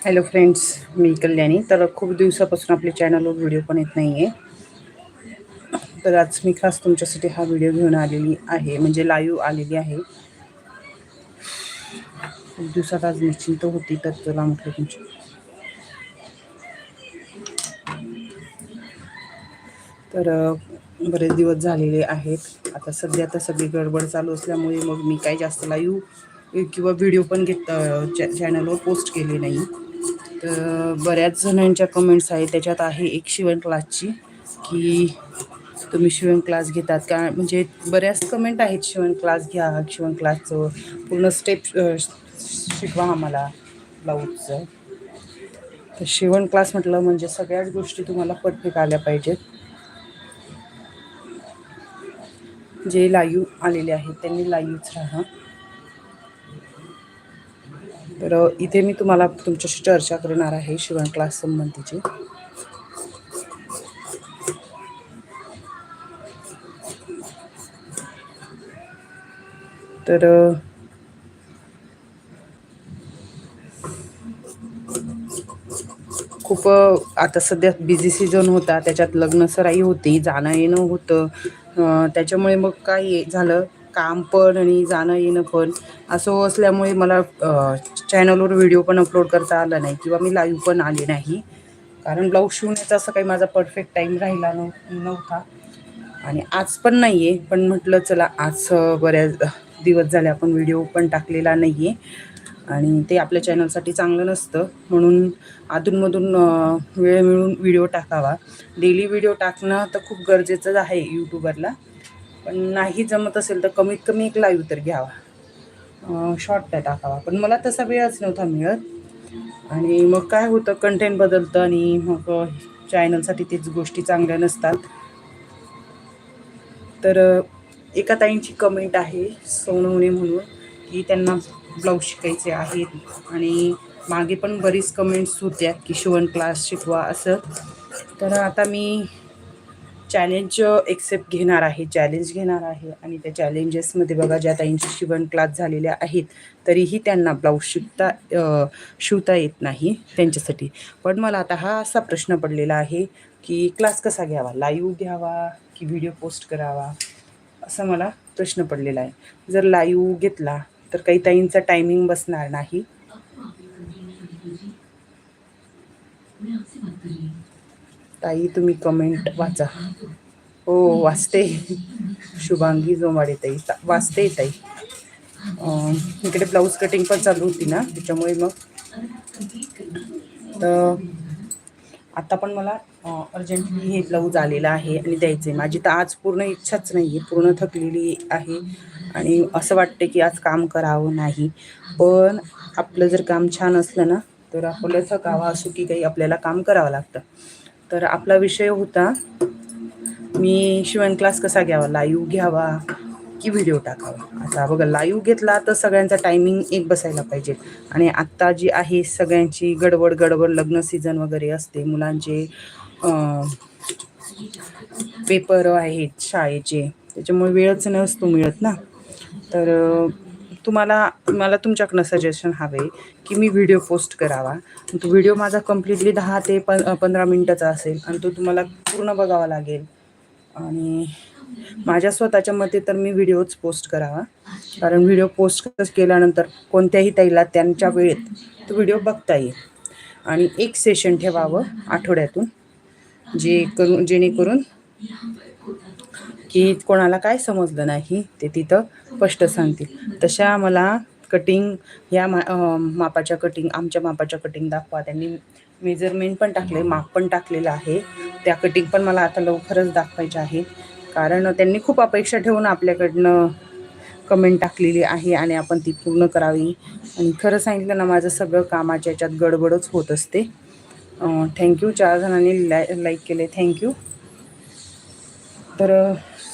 Hello friends मी कल्याणी. तर खूप दिवसापासून आपल्या चॅनलवर व्हिडिओ पण येत नाही आहे तर आज मी खास तुमच्यासाठी हा व्हिडिओ घेऊन आलेली आहे. म्हणजे लाईव्ह आलेली आहे. खूप दिवसात आज निश्चिंत होती तर तुला म्हटलं तुमची तर बरेच दिवस झालेले आहेत. आता सध्या तर सगळी गडबड चालू असल्यामुळे मग मी काही जास्त लाईव्ह किंवा व्हिडिओ पण घेत चॅ चॅनलवर पोस्ट केले नाही. तर बऱ्याच जणांच्या कमेंट्स आहेत. त्याच्यात आहे एक शिवण क्लासची की तुम्ही शिवण क्लास घेतात का? म्हणजे बऱ्याच कमेंट आहेत शिवण क्लास घ्या शिवण क्लासचं पूर्ण स्टेप शिकवा आम्हाला ब्लाऊजचं तर शिवण क्लास म्हटलं म्हणजे सगळ्याच गोष्टी तुम्हाला पटपिक आल्या पाहिजेत. जे लाईव्ह आलेले आहेत त्यांनी लाईव्हच राहा. तर इथे मी तुम्हाला तुमच्याशी चर्चा करणार आहे शिवण क्लास संबंधीची. तर खूप आता सध्या बिझी सीझन होता त्याच्यात लग्नसराई होती जाणं येणं होतं त्याच्यामुळे मग काय झालं काम पण आणि जाणं येणं पण असं असल्यामुळे मला चॅनलवर व्हिडिओ पण अपलोड करता आला नाही किंवा मी लाईव्ह पण आले नाही. कारण ब्लाऊज शिवण्याचा असं काही माझा परफेक्ट टाईम राहिला नव नव्हता. आणि आज पण नाही आहे पण म्हटलं चला आज बऱ्याच दिवस झाले आपण व्हिडिओ पण टाकलेला नाही आहे आणि ते आपल्या चॅनलसाठी चांगलं नसतं. म्हणून अधूनमधून वेळ मिळून व्हिडिओ टाकावा. डेली व्हिडिओ टाकणं तर खूप गरजेचंच आहे यूट्यूबरला पण नाही जमत असेल तर कमीत कमी एक लाईव्ह तर घ्यावा. शॉर्ट त्या टाकावा पण मला तसा वेळच नव्हता मिळत. आणि मग काय होतं कंटेंट बदलतं आणि मग चॅनलसाठी तेच गोष्टी चांगल्या नसतात. तर एका ताईंची कमेंट आहे सोनवणे म्हणून की त्यांना ब्लाऊज शिकायचे आहेत. आणि मागे पण बरीच कमेंट्स होत्या की शिवण क्लास शिकवा असं. तर आता मी चॅलेंज एक्सेप्ट घेणार आहे चॅलेंज घेणार आहे. आणि त्या चॅलेंजेसमध्ये बघा ज्या ताईंचे शिवण क्लास झालेल्या आहेत तरीही त्यांना ब्लाऊज शिवता शिवता येत नाही त्यांच्यासाठी. पण मला आता हा असा प्रश्न पडलेला आहे की क्लास कसा घ्यावा? लाईव्ह घ्यावा की व्हिडिओ पोस्ट करावा? असा मला प्रश्न पडलेला आहे. जर लाईव्ह घेतला तर काही ताईंचा टायमिंग बसणार नाही. ताई तुम्ही कमेंट वाचा. हो वाचते. शुभांगी जोमाडे ताई. वाचते ताई. इकडे ब्लाऊज कटिंग पण चालू होती ना त्याच्यामुळे मग. तर आता पण मला अर्जंटली हे ब्लाऊज आलेलं आहे आणि द्यायचं आहे माझी तर आज पूर्ण इच्छाच नाही आहे पूर्ण थकलेली आहे. आणि असं वाटते की आज काम करावं नाही. पण आपलं जर काम छान असलं ना तर आपलं थकावा असो की काही आपल्याला काम करावं लागतं. तर आपला विषय होता मी शिवण क्लास कसा घ्यावा लाईव्ह घ्यावा की व्हिडिओ टाकावा? आता बघा लाईव्ह घेतला तर सगळ्यांचा टायमिंग एक बसायला पाहिजे. आणि आत्ता जी आहे सगळ्यांची गडबड गडबड लग्न सीझन वगैरे असते मुलांचे पेपर आहेत शाळेचे. त्याच्यामुळे वेळच नसतो मिळत ना. तर तुम्हाला मला तुमच्याकडनं सजेशन हवे की मी व्हिडिओ पोस्ट करावा. तो व्हिडिओ माझा कम्प्लिटली दहा ते पं पंधरा मिनटाचा असेल आणि तो तुम्हाला पूर्ण बघावा लागेल. आणि माझ्या स्वतःच्या मते तर मी व्हिडिओच पोस्ट करावा. कारण व्हिडिओ पोस्ट केल्यानंतर कोणत्याही ताईला त्यांच्या वेळेत तो व्हिडिओ बघता येईल. आणि एक सेशन ठेवावं आठवड्यातून जे करून जेणेकरून की कोणाला काय समजलं नाही ते तिथं स्पष्ट सांगतील. तशा मला कटिंग या मा मापाच्या कटिंग आमच्या मापाच्या कटिंग दाखवा. त्यांनी मेजरमेंट पण टाकले माप पण टाकलेलं आहे. त्या कटिंग पण मला आता लवकरच दाखवायच्या आहेत. कारण त्यांनी खूप अपेक्षा ठेवून आपल्याकडनं कमेंट टाकलेली आहे आणि आपण ती पूर्ण करावी. आणि खरं सांगितलं ना माझं सगळं कामाच्या याच्यात गडबडच होत असते. थँक्यू चार जणांनी लाय लाईक केले. थँक्यू तर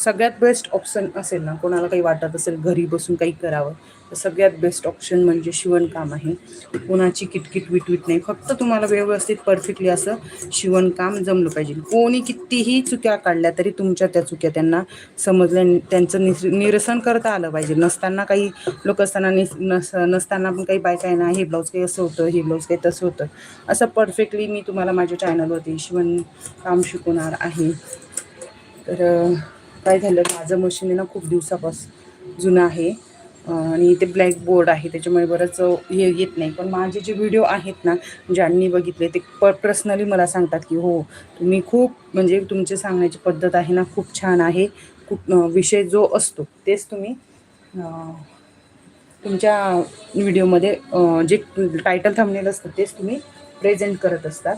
सगळ्यात बेस्ट ऑप्शन असेल ना कोणाला काही वाटत असेल घरी बसून काही करावं तर सगळ्यात बेस्ट ऑप्शन म्हणजे शिवणकाम आहे. कोणाची किटकिट विटविट नाही. फक्त तुम्हाला व्यवस्थित परफेक्टली असं शिवणकाम जमलं पाहिजे. कोणी कितीही चुक्या काढल्या तरी तुमच्या त्या चुक्या त्यांना समजल्या त्यांचं निस निरसन करता आलं पाहिजे. नसताना काही लोक असताना निस नस नसताना पण काही बायका आहे ना हे ब्लाऊज काही असं होतं हे ब्लाऊज काही तसं होतं. असं परफेक्टली मी तुम्हाला माझ्या चॅनलवरती शिवणकाम शिकवणार आहे. तर काय झालं माझं मशीन आहे ना खूप दिवसापासून जुनं आहे. आणि ते ब्लॅक बोर्ड आहे त्याच्यामुळे बरंच हे येत नाही. पण माझे जे व्हिडिओ आहेत ना ज्यांनी बघितले ते प पर्सनली मला सांगतात की हो तुम्ही खूप म्हणजे तुमची सांगण्याची पद्धत आहे ना खूप छान आहे. खूप विषय जो असतो तेच तुम्ही तुमच्या व्हिडिओमध्ये जे टायटल थांबलेलं असतं तेच तुम्ही प्रेझेंट करत असतात.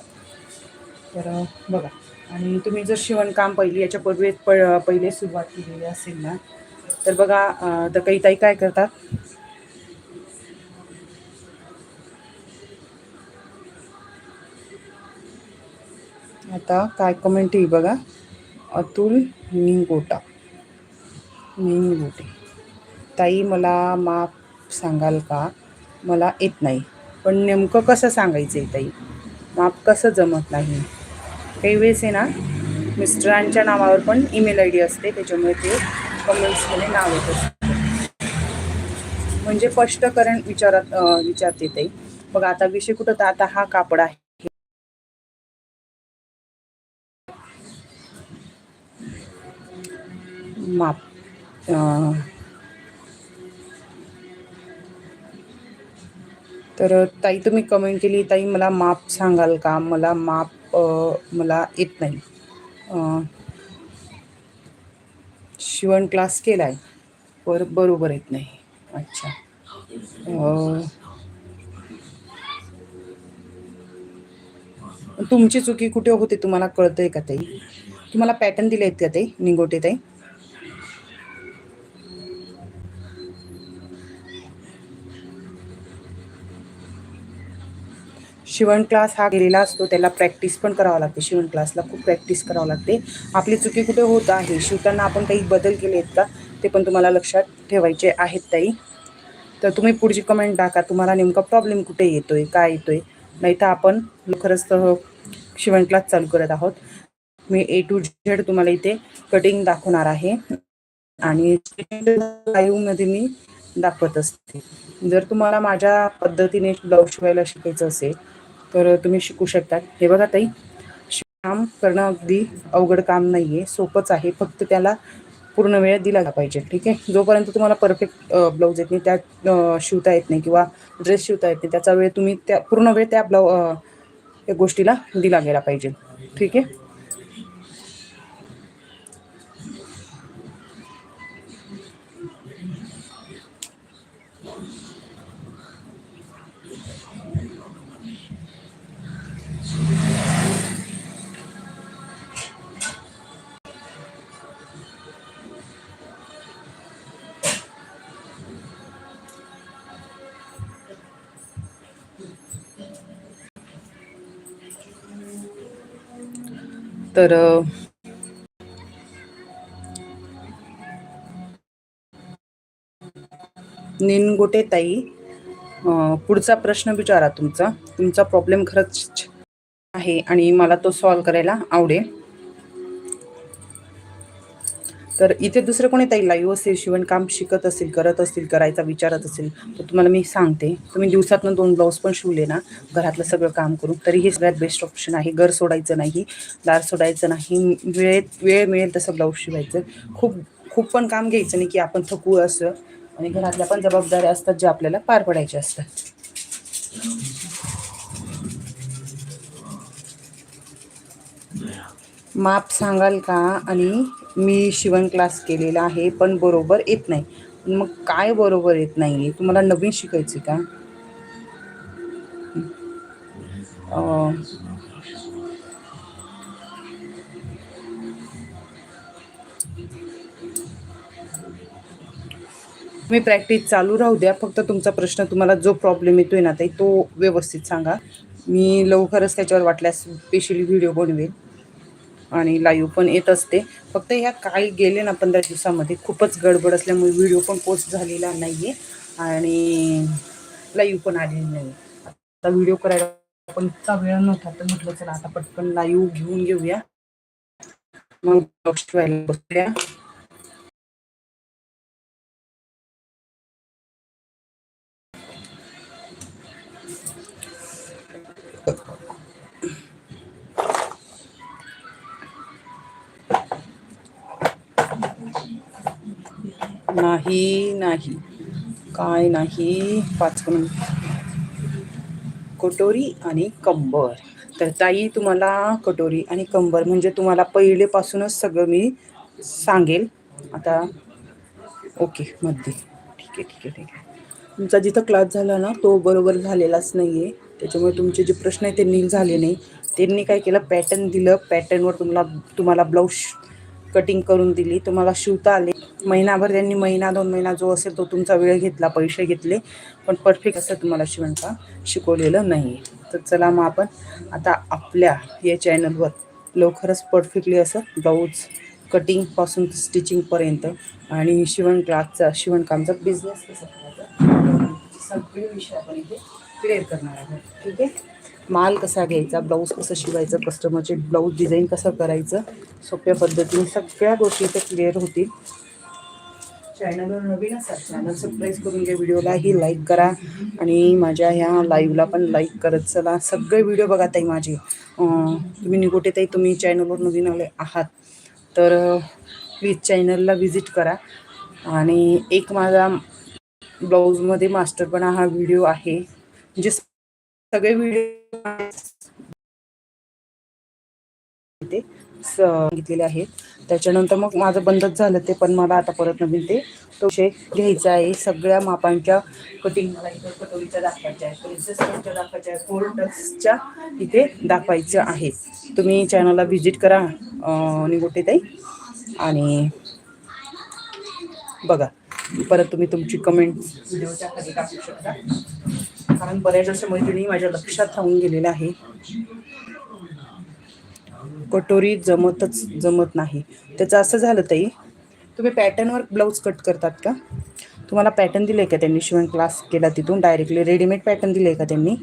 तर बघा. आणि तुम्ही जर शिवणकाम पहिली याच्या पूर्वी प पहिले सुरुवात केलेली असेल ना तर बघा तर काही ताई काय करतात? आता काय कमेंट येईल बघा? अतुल निंगोटा. निंगोटे. ताई मला माप सांगाल का? मला येत नाही. पण नेमकं कसं सांगायचं आहे ताई? माप कसं जमत नाही? काही वेळेस आहे ना मिस्टरांच्या नावावर पण ईमेल आय डी असते त्याच्यामुळे ते कमेंट्समध्ये नाव येत असते. म्हणजे स्पष्टकरण विचारत विचारते ते बघ आता विषय कुठं तर आता हा कापड आहे. माप तर ताई तुम्ही कमेंट केली. ताई मला माप सांगाल का? मला माप मला येत नाही. शिवण क्लास केला आहे पर बरोबर येत नाही. अच्छा. तुमची चुकी कुठे होते तुम्हाला कळतंय का ताई? तुम्हाला पॅटर्न दिले आहेत का ताई निंगोटे ताई? शिवण क्लास हा गेलेला असतो त्याला प्रॅक्टिस पण करावं लागते. शिवण क्लासला खूप प्रॅक्टिस करावं लागते. आपली चुकी कुठे होत आहे शिवताना आपण काही बदल केले आहेत का ते पण तुम्हाला लक्षात ठेवायचे आहेत ताई. तर तुम्ही पुढची कमेंट टाका. तुम्हाला नेमका प्रॉब्लेम कुठे येतो आहे काय येतोय? नाही तर आपण खरंच शिवण क्लास चालू करत आहोत. मी ए टू झेड तुम्हाला इथे कटिंग दाखवणार आहे. आणि लाईव्हमध्ये मी दाखवत असते. जर तुम्हाला माझ्या पद्धतीने ब्लाऊज शिवायला शिकायचं असेल तर तुम्ही शिकू शकतात. हे बघा ताई काम करणं अगदी अवघड काम नाही आहे सोपंच आहे. फक्त त्याला पूर्ण वेळ दिला पाहिजे ठीक आहे? जोपर्यंत तुम्हाला परफेक्ट ब्लाऊज येत नाही त्या शिवता येत नाही किंवा ड्रेस शिवता येत नाही त्याचा वेळ तुम्ही त्या पूर्ण वेळ त्या ब्लाऊ त्या गोष्टीला दिला गेला पाहिजे ठीक आहे? तर निनगोटे ताई पुढचा प्रश्न विचारा तुमचा. तुमचा प्रॉब्लेम खरंच आहे आणि मला तो सॉल्व करायला आवडेल. तर इथे दुसरं कोणी ताईला लाईव्ह असेल शिवणकाम शिकत असेल करत असतील करायचा विचारत असेल तर तुम्हाला मी सांगते. तुम्ही दिवसातनं दोन ब्लाऊज पण शिवले ना घरातलं सगळं काम करून तरी हे सगळ्यात बेस्ट ऑप्शन आहे. घर सोडायचं नाही दार सोडायचं नाही वेळेत वेळ मिळेल तसं ब्लाऊज शिवायचं. खूप खूप पण काम घ्यायचं नाही की आपण थकू असं. आणि घरातल्या पण जबाबदाऱ्या असतात ज्या आपल्याला पार पडायच्या असतात. माप सांगाल का? आणि मी शिवण क्लास केलेला आहे पण बरोबर येत नाही. मग काय बरोबर येत नाही आहे तुम्हाला नवीन शिकायचे का? मी प्रॅक्टिस चालू राहू द्या. फक्त तुमचा प्रश्न तुम्हाला जो प्रॉब्लेम येतोय ना ताई तो व्यवस्थित सांगा. मी लवकरच त्याच्यावर वाटल्यास स्पेशली व्हिडिओ बनवेल आणि लाईव्ह पण येत असते. फक्त ह्या काही गेले ना पंधरा दिवसामध्ये खूपच गडबड असल्यामुळे व्हिडिओ पण पोस्ट झालेला नाही आहे आणि लाईव्ह पण आलेली नाही आता व्हिडिओ करायला पण इतका वेळ नव्हता तर म्हटलं चला आता पटकन लाईव्ह घेऊन घेऊया. मग बसूया. नाही नाही. काय नाही. पाच कटोरी आणि कंबर. तर ताई तुम्हाला कटोरी आणि कंबर म्हणजे तुम्हाला पहिलेपासूनच सगळं मी सांगेल. आता ओके मध्ये. ठीक आहे ठीक आहे ठीक आहे. तुमचा जिथं क्लास झाला ना तो बरोबर झालेलाच नाही आहे त्याच्यामुळे तुमचे जे प्रश्न आहेत ते नील झाले नाही. त्यांनी काय केलं पॅटर्न दिलं. पॅटर्नवर तुम्हाला तुम्हाला ब्लाऊज कटिंग करून दिली. तुम्हाला शिवता आले. महिनाभर त्यांनी महिना दोन महिना जो असेल तो तुमचा वेळ घेतला पैसे घेतले. पण परफेक्ट असं तुम्हाला शिवणकाम शिकवलेलं नाही तर चला मग आपण आता आपल्या या चॅनलवर लवकरच परफेक्टली असं ब्लाऊज कटिंगपासून स्टिचिंगपर्यंत आणि शिवण क्लासचा शिवणकामचा बिझनेस कसा करायचा सगळे विषय आपण इथे क्लिअर करणार आहोत. ठीक आहे? माल कसा घ्यायचा ब्लाऊज कसं शिवायचं कस्टमरचे ब्लाऊज डिझाईन कसं करायचं सोप्या पद्धतीने सगळ्या गोष्टी इथे क्लिअर होतील. चॅनलवर नवीन असाल चॅनल सबस्क्राईब करून घ्या व्हिडिओलाही लाईक करा. आणि माझ्या ह्या लाईव्हला पण लाईक करत चला. सगळे व्हिडिओ बघा ताई माझे. तुम्ही निगोटे ताई तुम्ही चॅनलवर नवीन आले आहात तर प्लीज चॅनलला व्हिजिट करा. आणि एक माझा ब्लाऊजमध्ये मास्टरपणा हा व्हिडिओ आहे. म्हणजे सगळे व्हिडिओ ते सांगितलेले आहेत. त्याच्यानंतर मग माझं बंदच झालं ते पण मला आता परत नवीन ते तो विषय घ्यायचा आहे. सगळ्या मापांच्या कटिंग मला इथं कटोरीच्या दाखवायच्या आहेत. दाखवायच्या आहेत. फोर टक्सच्या इथे दाखवायच्या आहेत तुम्ही चॅनलला व्हिजिट करा निगोटे ताई. आणि बघा परत तुम्ही तुमची कमेंट व्हिडिओच्या खाली टाकू शकता. कारण बऱ्याच अशा मैत्रिणी माझ्या लक्षात राहून गेलेल्या आहे. कटोरी जमतच जमत नाही. त्याचं असं झालं ताई तुम्ही पॅटर्नवर ब्लाऊज कट करतात का? तुम्हाला पॅटर्न दिलं आहे का त्यांनी? शिवण क्लास केला तिथून डायरेक्टली रेडीमेड पॅटर्न दिलं आहे का त्यांनी?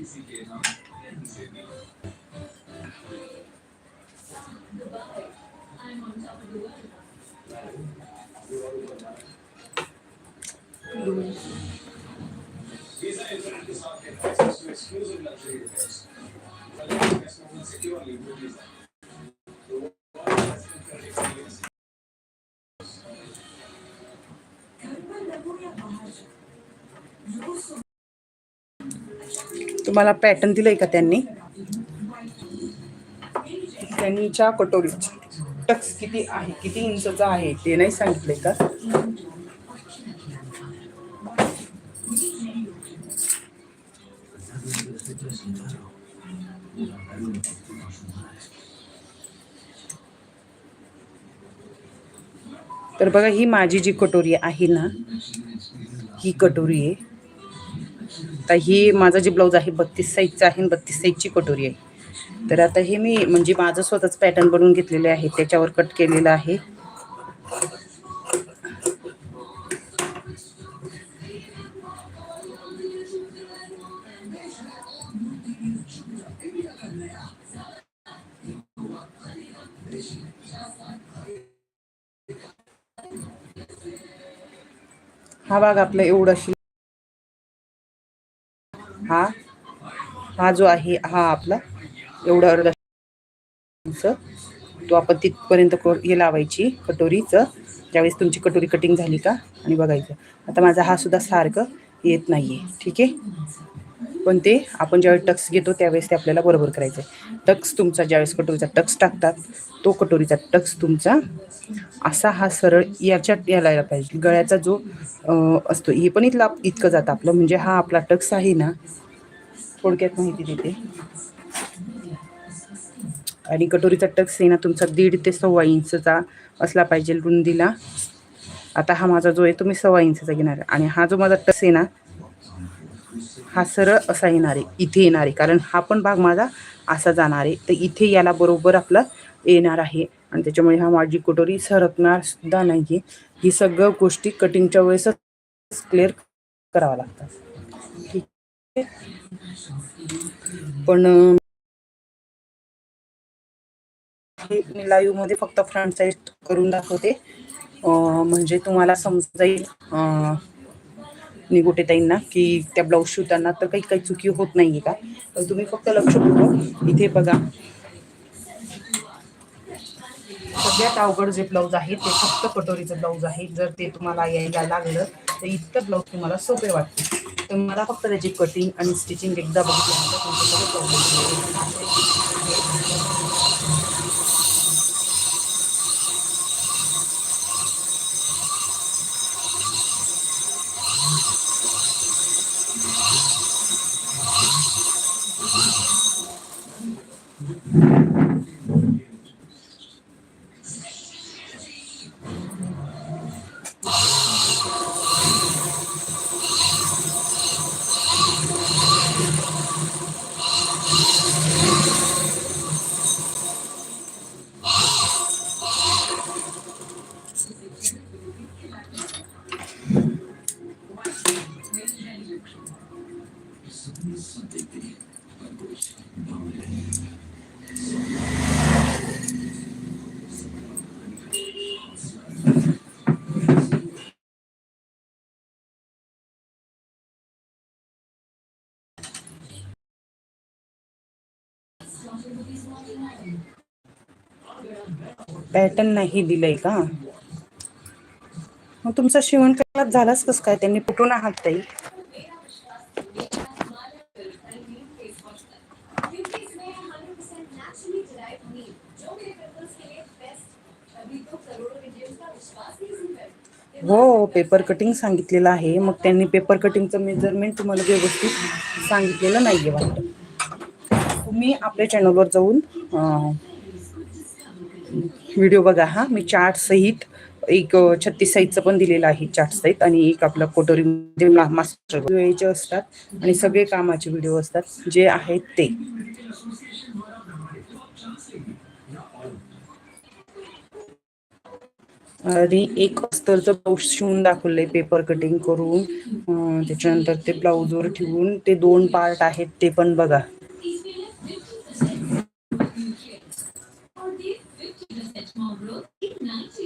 तुम्हाला पॅटर्न दिलंय का त्यांनी? त्यांच्या कटोरीची. टक्स किती आहे? किती इंचचा आहे? ते नाही सांगितलंय का? तर बघा ही माझी जी कटोरी आहे ना ही कटोरी आहे. आता ही माझा जे ब्लाऊज आहे बत्तीस साईजचं आहे बत्तीस साईजची कटोरी आहे. तर आता हे मी म्हणजे माझं स्वतःच पॅटर्न बनवून घेतलेले आहे त्याच्यावर कट केलेलं आहे. हा भाग आपला एवढा शिल हा हा जो आहे हा आपला एवढा अर्धा तो आपण तिथपर्यंत हे लावायची कटोरीचं. त्यावेळेस तुमची कटोरी कटिंग झाली का आणि बघायचं. आता माझा हा सुद्धा सारखं येत नाही आहे ठीक आहे? पण ते आपण ज्यावेळेस टक्स घेतो त्यावेळेस ते आपल्याला बरोबर करायचं आहे टक्स तुमचा ज्यावेळेस कटोरीचा टक्स टाकतात तो कटोरीचा टक्स तुमचा असा हा सरळ याच्यात यायला पाहिजे. गळ्याचा जो असतो हे पण इथला इतकं जातं आपलं. म्हणजे हा आपला टक्स आहे ना थोडक्यात माहिती देते. आणि कटोरीचा टक्स आहे ना तुमचा दीड ते सव्वा इंचचा असला पाहिजे रुंदीला. आता हा माझा जो आहे तो मी सव्वा इंचचा घेणार आहे. आणि हा जो माझा टक्स आहे ना हा सरळ असा येणार आहे. इथे येणार आहे. कारण हा पण भाग माझा असा जाणार आहे. तर इथे याला बरोबर आपलं येणार आहे. आणि त्याच्यामुळे हा माझी कटोरी सरकणार सुद्धा नाही आहे ही सगळं गोष्टी कटिंगच्या वेळेसच क्लिअर कराव्या लागतात. पण मी लाईव्हमध्ये फक्त फ्रंट साईड करून दाखवते. म्हणजे तुम्हाला समजाईल निगोटे ताईंना की त्या ब्लाऊज शिवताना तर काही काही चुकी होत नाहीये का? पण तुम्ही फक्त लक्ष ठेवा. इथे बघा. सगळ्यात अवघड जे ब्लाऊज आहे ते फक्त कटोरीचं ब्लाऊज आहे. जर ते तुम्हाला यायला लागलं तर इतकं ब्लाऊज तुम्हाला सोपे वाटते तर मला फक्त त्याची कटिंग आणि स्टिचिंग एकदा बघितल्यानंतर पॅटर्न नाही दिलंय का? मग तुमचा शिवण झालाच कस काय? त्यांनी कुठून आहात ताई. हो पेपर कटिंग सांगितलेलं आहे. मग त्यांनी पेपर कटिंगचं मेजरमेंट तुम्हाला व्यवस्थित सांगितलेलं नाहीये वाटतं. तुम्ही आपल्या चॅनलवर जाऊन व्हिडिओ बघा हा. मी चार्ट सहित एक छत्तीस साईजचं पण दिलेलं आहे चार्ट साईज आणि एक आपलं कोटोरीमध्ये मास्टर वेळेचे असतात आणि सगळे कामाचे व्हिडिओ असतात. जे आहेत ते. आणि एक अस्तरचं ब्लाऊज शिवून दाखवलंय पेपर कटिंग करून. त्याच्यानंतर ते ब्लाऊजवर ठेवून ते दोन पार्ट आहेत ते पण बघा.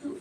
Eu